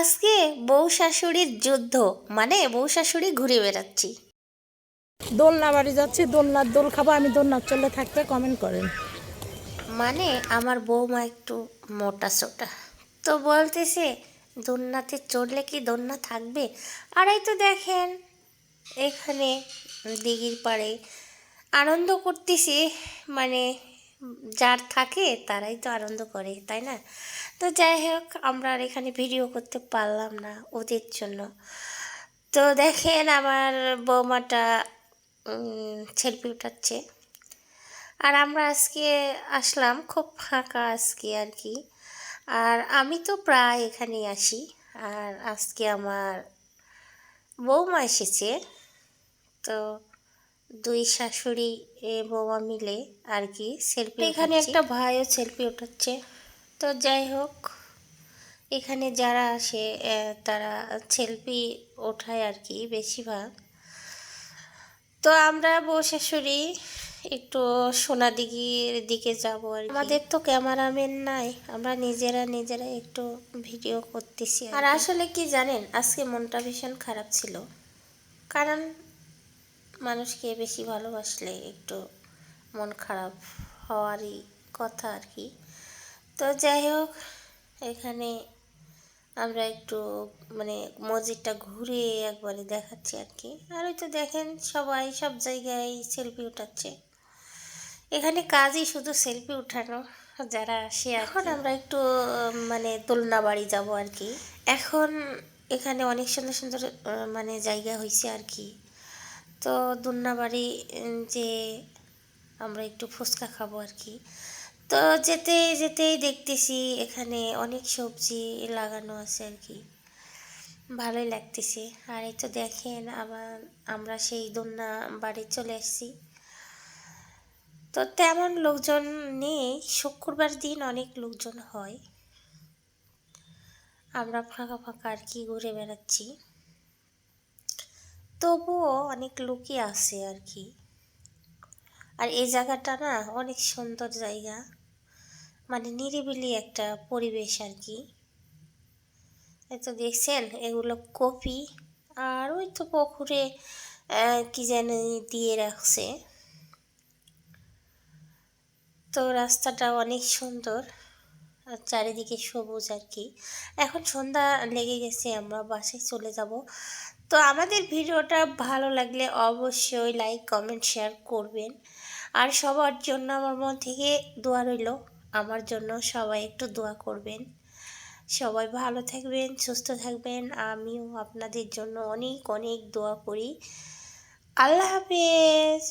আজকে বউ শাশুড়ির যুদ্ধ মানে বউ শাশুড়ি ঘুরে বেড়াচ্ছি। দোলনা বাড়ি যাচ্ছি দোলনার দোল খাব আমি দোলনার চলে থাকতে কমেন্ট করেন। মানে আমার বৌমা একটু মোটা সোটা। তো বলতেছে দোলনাতে চড়লে কি দোলনা থাকবে? আর এই তো দেখেন এখানে দিঘির পাড়ে আনন্দ করতেছি মানে যার থাকে তারাই তো আনন্দ করে, তাই না? তো যাই হোক, আমরা আর এখানে ভিডিও করতে পারলাম না ওদের জন্য। তো দেখেন আমার বৌমাটা সেলফি উঠাচ্ছে। আর আমরা আজকে আসলাম খুব ফাঁকা আজকে আর কি। আর আমি তো প্রায় এখানেই আসি আর আজকে আমার বৌমা এসেছে। তো দুই শাশুড়ি এ বৌমা মিলে আর কি সেলফি এখানে একটা ভাইও সেলফি উঠাচ্ছে। তো যাই হোক এখানে যারা আসে তারা সেলফি ওঠায় আর কি বেশিরভাগ। তো আমরা বউ শাশুড়ি একটু সোনাদিঘির দিকে যাব আর। আমাদের তো ক্যামেরাম্যান নাই আমরা নিজেরা নিজেরা একটু ভিডিও করতেছি আর আসলে কি জানেন আজকে মনটা ভীষণ খারাপ ছিল। কারণ মানুষকে বেশি ভালোবাসলে একটু মন খারাপ হওয়ারই কথা আর কি। তো যাই হোক এখানে আমরা একটু মানে মসজিদটা ঘুরে একবারে দেখাচ্ছি আর কি। আর ওই তো দেখেন সবাই সব জায়গায় সেলফি উঠাচ্ছে। এখানে কাজই শুধু সেলফি উঠানো যারা আসে এখন আমরা একটু মানে দোলনা বাড়ি যাব আর কি। এখন এখানে অনেক সুন্দর সুন্দর মানে জায়গা হয়েছে আর কি। তো দোলনা বাড়ি উম, যে আমরা একটু ফুচকা খাব আর কি। তো যেতে যেতেই দেখতেছি এখানে অনেক সবজি লাগানো আছে আর কি। ভালোই লাগতেছে। আর এই তো দেখেন আবার আমরা সেই দোলনা বাড়ি চলে এসেছি তো তেমন লোকজন নেই। শুক্রবার দিন অনেক লোকজন হয়। আমরা ফাঁকা ফাঁকা আর কি ঘুরে বেড়াচ্ছি। তবুও অনেক লোকই আছে আর কি। আর এই জায়গাটা না অনেক সুন্দর জায়গা। মানে নিরিবিলি একটা পরিবেশ আর কি। তো দেখছেন, এগুলো কপি। আর ওই তো পুকুরে কি যেন দিয়ে রাখছে। তো রাস্তাটা অনেক সুন্দর। আর চারিদিকে সবুজ আর কি। এখন সন্ধ্যা লেগে গেছে, আমরা বাসায় চলে যাব। তো আমাদের ভিডিওটা ভালো লাগলে অবশ্যই লাইক, কমেন্ট, শেয়ার করবেন। আর সবার জন্য আমার মন থেকে দোয়া রইল। আমার জন্য সবাই একটু দোয়া করবেন। সবাই ভালো থাকবেন, সুস্থ থাকবেন। আমিও আপনাদের জন্য অনেক অনেক দোয়া করি। আল্লাহ হাফেজ।